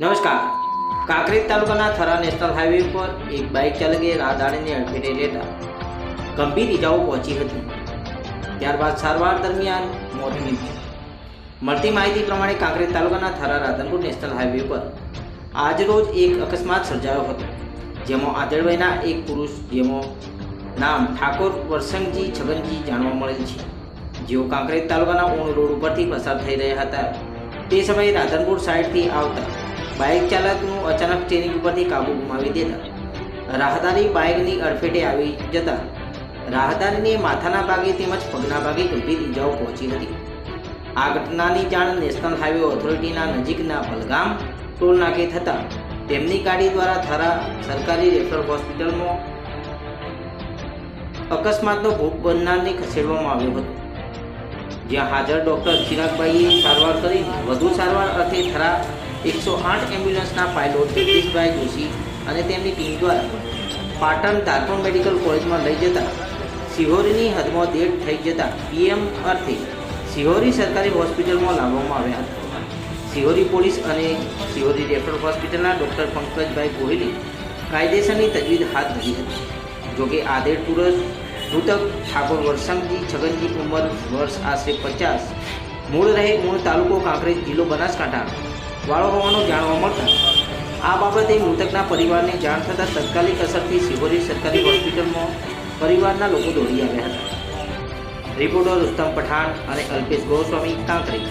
નમસ્કાર. કાંકરેજ તાલુકાના Thara national highway પર એક બાઇક ચાલકે રાહદારીને અડફેટે લેતા ગંભીર ઇજાઓ પહોંચી હતી. ત્યારબાદ સારવાર દરમિયાન મોત નીપજ્યું. મળતી માહિતી પ્રમાણે કાંકરેજ તાલુકાના થરા રાધનપુર નેશનલ હાઈવે પર આજરોજ એક અકસ્માત સર્જાયો હતો, જેમાં આદળભાઈના એક પુરુષ જેમો નામ ઠાકોર વરસંગજી છગનજી જાણવા મળેલ છે. જેઓ કાંકરેજ તાલુકાના ઊણ રોડ ઉપરથી પસાર થઈ રહ્યા હતા. તે સમયે રાધનપુર સાઈડથી આવતા બાઇક ચાલકનું અચાનક સ્ટેરિંગ ઉપરથી કાબુ ગુમાવી દેતા રાહદારી બાઇકની અડફેટે આવી જતા રાહદારીને માથાના ભાગે તેમજ પગના ભાગે ગંભીર ઇજાઓ પહોંચી હતી. આ ઘટનાની જાણ નેશનલ હાઈવે ઓથોરિટીના નજીકના બલગામ ટોલ નાકે થતાં તેમની ગાડી દ્વારા થરા સરકારી રેફરલ હોસ્પિટલમાં અકસ્માતનો ભોગ બનનારને ખસેડવામાં આવ્યો હતો. જ્યાં હાજર ડોક્ટર ચિરાગભાઈએ સારવાર કરી વધુ સારવાર અર્થે થરા એકસો આઠ એમ્બ્યુલન્સના પાયલોટ જગદીશભાઈ જોશી અને તેમની ટીમ દ્વારા પાટણ તારપણ મેડિકલ કોલેજમાં લઈ જતા સિહોરીની હદમાં દેડ થઈ જતા પીએમ અર્થે સિહોરી સરકારી હોસ્પિટલમાં લાવવામાં આવ્યા હતા. સિહોરી પોલીસ અને સિહોરી રેફરલ હોસ્પિટલના ડૉક્ટર પંકજભાઈ ગોહિલે કાયદેસરની તજવીજ હાથ ધરી હતી. જોકે આદેડ પુરુષ મૃતક ઠાકોર વરસંગજી છગનજી ઉંમર વર્ષ આશરે પચાસ, મૂળ રહે મૂળ તાલુકો કાંકરેજ જિલ્લો બનાસકાંઠા. વાળો હોવાનું જાણવા મળતા આ બાબતે મૃતકના પરિવારને જાણ થતાં તાત્કાલિક અસરથી શિવોરી સરકારી હોસ્પિટલમાં પરિવારના લોકો દોડી આવ્યા હતા. રિપોર્ટર રુસ્તમ પઠાણ અને અલ્પેશ ગોસ્વામી, કાંકરેજ.